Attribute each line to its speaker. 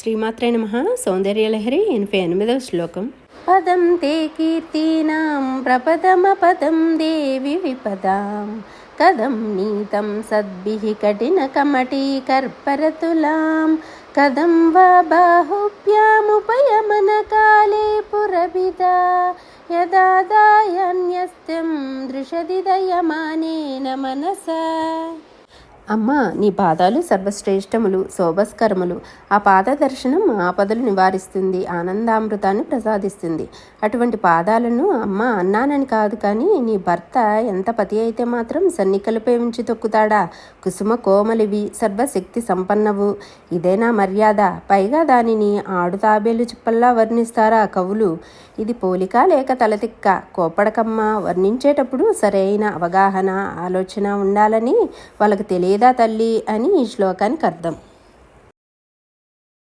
Speaker 1: శ్రీమాత్రే నమ. సౌందర్యలహరి ఎనభై ఎనిమిదవ శ్లోకం. పదం తే కీర్తీనాం ప్రపదమ పదం దేవి విపదాం. కదం నీతం సద్భిః కఠిన కమటీ కర్పరతులాం. కదం వా బాహుభ్యాముపయమన కాలే పురభిదా. యదాదాయన్యస్తం దృశది దయమానేన మనసా. అమ్మ నీ పాదాలు సర్వశ్రేష్టములు శోభస్కరములు. ఆ పాద దర్శనం ఆపదలు నివారిస్తుంది ఆనందామృతాన్ని ప్రసాదిస్తుంది. అటువంటి పాదాలను అమ్మ అన్నానని కాదు కానీ నీ భర్త ఎంత పతి అయితే మాత్రం సన్నికలపై ఉంచి తొక్కుతాడా? కుసుమ కోమలివి సర్వశక్తి సంపన్నవు. ఇదేనా మర్యాద. పైగా దానిని ఆడు తాబేలు చిప్పల్లా వర్ణిస్తారా కవులు? ఇది పోలిక లేక తలతిక్క. కోపడకమ్మ వర్ణించేటప్పుడు సరైన అవగాహన ఆలోచన ఉండాలని వాళ్ళకి తెలియదా తల్లి అని ఈ శ్లోకానికి అర్థం.